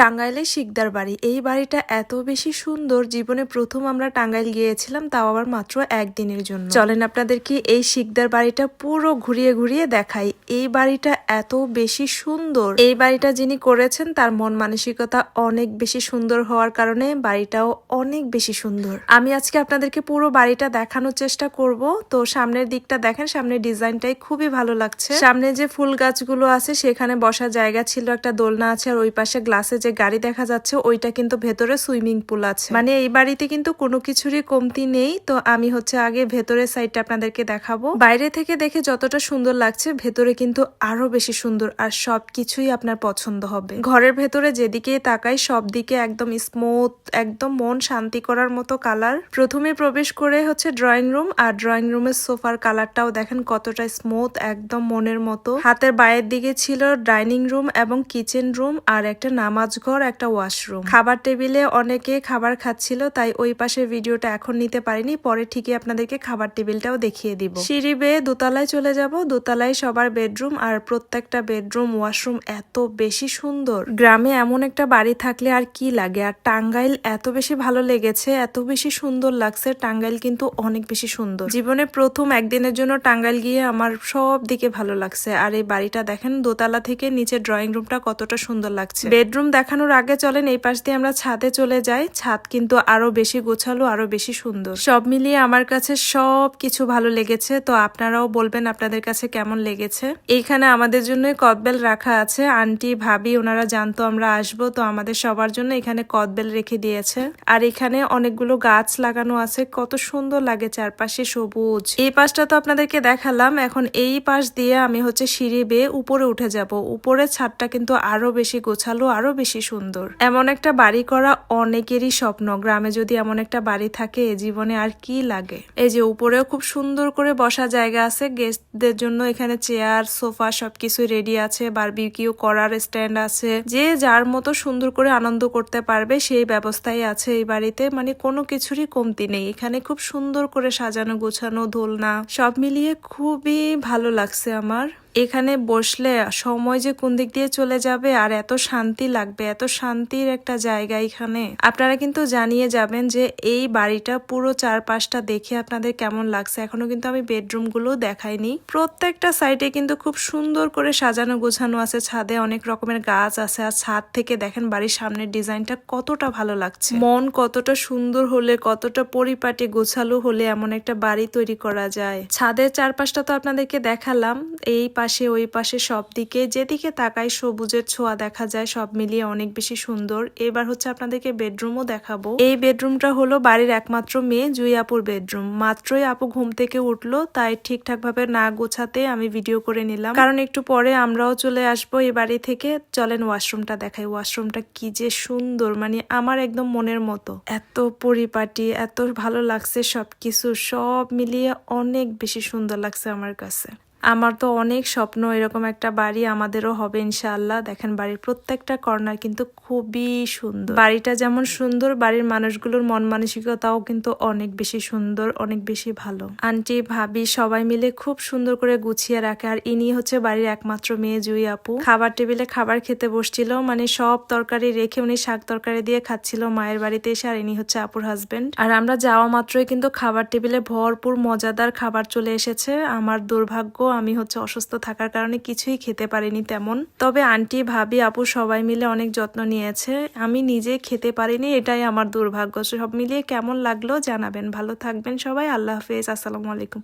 টাঙ্গাইলে শিকদার বাড়ি। এই বাড়িটা এত বেশি সুন্দর, জীবনে প্রথম আমরা টাঙ্গাইল গিয়েছিলাম, তাও আবার মাত্র একদিনের জন্য। চলেন আপনাদেরকে এই শিকদার বাড়িটা পুরো ঘুরিয়ে ঘুরিয়ে দেখাই। এই বাড়িটা এত বেশি সুন্দর। এই বাড়িটা যিনি করেছেন, তার মন মানসিকতা অনেক বেশি সুন্দর হওয়ার কারণে বাড়িটাও অনেক বেশি সুন্দর। আমি আজকে আপনাদেরকে পুরো বাড়িটা দেখানোর চেষ্টা করব। তো সামনের দিকটা দেখেন, সামনের ডিজাইনটাই খুবই ভালো লাগছে। সামনে যে ফুল গাছগুলো আছে, সেখানে বসার জায়গা ছিল, একটা দোলনা আছে, আর ওই পাশে গ্লাসে যে গাড়ি দেখা যাচ্ছে, ওইটা কিন্তু ভেতরে সুইমিং পুল আছে। মানে এই বাড়িতে কিন্তু কোনো কিছুরই কমতি নেই। তো আমি হচ্ছে আগে ভেতরের সাইডটা আপনাদেরকে দেখাবো। বাইরে থেকে দেখে যতটা সুন্দর লাগছে, ভেতরে কিন্তু আরও বেশি সুন্দর আর সবকিছুই আপনার পছন্দ হবে। ঘরের ভেতরে যেদিকে তাকাই সব দিকে একদম স্মুথ একদম মন শান্তি করার মতো কালার প্রথমে প্রবেশ করে হচ্ছে ড্রয়িং রুম আর ড্রয়িং রুমের সোফার কালারটাও দেখেন কতটা স্মুথ একদম মনের মতো। হাতের বাইরের দিকে ছিল ডাইনিং রুম এবং কিচেন রুম আর একটা নামাজ ঘর একটা ওয়াশরুম। খাবার টেবিলে অনেকে খাবার খাচ্ছিল, তাই ওই পাশে ভিডিওটা এখন নিতে পারিনি। পরে ঠিকই আপনাদেরকে খাবার টেবিলটাও দেখিয়ে দিব। সিঁড়ি বেয়ে দোতলায় চলে যাব। দোতলায় সবার বেডরুম আর প্রত্যেকটা বেডরুম ওয়াশরুম এত বেশি সুন্দর। গ্রামে এমন একটা বাড়ি থাকলে আর কি লাগে? আর টাঙ্গাইল এত বেশি ভালো লেগেছে, এত বেশি সুন্দর লাগছে, টাঙ্গাইল কিন্তু অনেক বেশি সুন্দর। জীবনে প্রথম একদিনের জন্য টাঙ্গাইল গিয়ে আমার সব দিকে ভালো লাগছে। আর এই বাড়িটা দেখেন, দোতলা থেকে নিচে ড্রয়িং রুমটা কতটা সুন্দর লাগছে। বেডরুম দেখানোর আগে চলেন এই পাশ দিয়ে আমরা ছাদে চলে যাই। ছাদ কিন্তু আরও বেশি গোছালো, আরও বেশি সুন্দর। সব মিলিয়ে আমার কাছে সব কিছু ভালো লেগেছে। তো আপনারাও বলবেন আপনাদের কাছে কেমন লেগেছে? এইখানে আমাদের জন্য কদবেল রাখা আছে। আন্টি, ভাবি, ওনারা জানতো আমরা আসব। তো আমাদের সবার জন্য এখানে কদবেল রেখে দিয়েছে। আর এখানে অনেকগুলো গাছ লাগানো আছে। কত সুন্দর লাগে চারপাশে সবুজ। এই পাশটা তো আপনাদেরকে দেখালাম। এখন এই পাশ দিয়ে আমি হচ্ছে সিঁড়ি বেয়ে উপরে উঠে যাব। উপরে ছাদটা কিন্তু আরও বেশি গোছালো, আরও বেশি সুন্দর। এমন একটা বাড়ি করা অনেকেরই স্বপ্ন। গ্রামে যদি এমন একটা বাড়ি থাকে, এ জীবনে আর কি লাগে? এই যে উপরেও খুব সুন্দর করে বসা জায়গা আছে। গেস্টদের জন্য এখানে চেয়ার, সোফা সবকিছু রেডি আছে। বারবিকিউ করার স্ট্যান্ড আছে। যে যার মতো সুন্দর করে আনন্দ করতে পারবে, সেই ব্যবস্থাই আছে এই বাড়িতে। মানে কোনো কিছুরই কমতি নেই। এখানে খুব সুন্দর করে সাজানো, গোছানো, দোলনা, সব মিলিয়ে খুবই ভালো লাগছে আমার। এখানে বসলে সময় যে কোন দিক দিয়ে চলে যাবে আর এত শান্তি লাগবে, এত শান্তির একটা জায়গা এখানে। আপনারা কিন্তু জানিয়ে যাবেন যে এই বাড়িটা পুরো চারপাশটা দেখে আপনাদের কেমন লাগছে। এখনও কিন্তু আমি বেডরুমগুলো দেখাইনি। প্রত্যেকটা সাইডে কিন্তু খুব সুন্দর করে সাজানো গোছানো আছে। ছাদে অনেক রকমের গাছ আছে আর ছাদ থেকে দেখেন বাড়ির সামনের ডিজাইনটা কতটা ভালো লাগছে। মন কতটা সুন্দর হলে, কতটা পরিপাটি গোছালো হলে এমন একটা বাড়ি তৈরি করা যায়। ছাদের চারপাশটা তো আপনাদেরকে দেখালাম। এই পাশে, ওই পাশে সব দিকে। যেদিকে তাকাই সবুজের ছোঁয়া দেখা যায়, সব মিলিয়ে অনেক বেশি সুন্দর। এবার হচ্ছে আপনাদেরকে বেডরুমও দেখাবো। এই বেডরুমটা হলো বাড়ির একমাত্র মেয়ে জুই আপুর বেডরুম। মাত্রই আপু ঘুম থেকে উঠল, তাই ঠিকঠাক ভাবে না গোছাতে আমি ভিডিও করে নিলাম। কারণ একটু পরে আমরাও চলে আসব এই বাড়ি থেকে। চলেন ওয়াশরুমটা দেখাই। ওয়াশরুমটা কি যে সুন্দর মানে আমার একদম মনের মতো। এত পরিপাটি, এত ভালো লাগছে সবকিছু। সব মিলিয়ে অনেক বেশি সুন্দর লাগছে আমার কাছে। আমার তো অনেক স্বপ্ন, এরকম একটা বাড়ি আমাদেরও হবে ইনশাআল্লাহ। দেখেন বাড়ির প্রত্যেকটা কর্নার কিন্তু খুবই সুন্দর। বাড়িটা যেমন সুন্দর, বাড়ির মানুষগুলোর মন মানসিকতাও কিন্তু অনেক বেশি সুন্দর, অনেক বেশি ভালো। আন্টি, ভাবি সবাই মিলে খুব সুন্দর করে গুছিয়ে রাখে, আর ইনি হচ্ছে বাড়ির একমাত্র মেয়ে জুই আপু। খাবার টেবিলে খাবার খেতে বসছিল মানে সব তরকারি রেখে উনি শাক তরকারি দিয়ে খাচ্ছিল মায়ের বাড়িতে এসে, আর ইনি হচ্ছে আপুর হাজবেন্ড আর আমরা যাওয়া মাত্রই কিন্তু খাবার টেবিলে ভরপুর মজাদার খাবার চলে এসেছে। আমার দুর্ভাগ্য আমি হচ্ছে অসুস্থ থাকার কারণে কিছুই খেতে পারিনি তেমন। তবে আন্টি, ভাবি, আপু সবাই মিলে অনেক যত্ন নিয়েছে। আমি নিজে খেতে পারিনি, এটাই আমার দুর্ভাগ্য। সব মিলিয়ে কেমন লাগল জানাবেন। ভালো থাকবেন সবাই। আল্লাহ হাফেজ। আসসালামু আলাইকুম।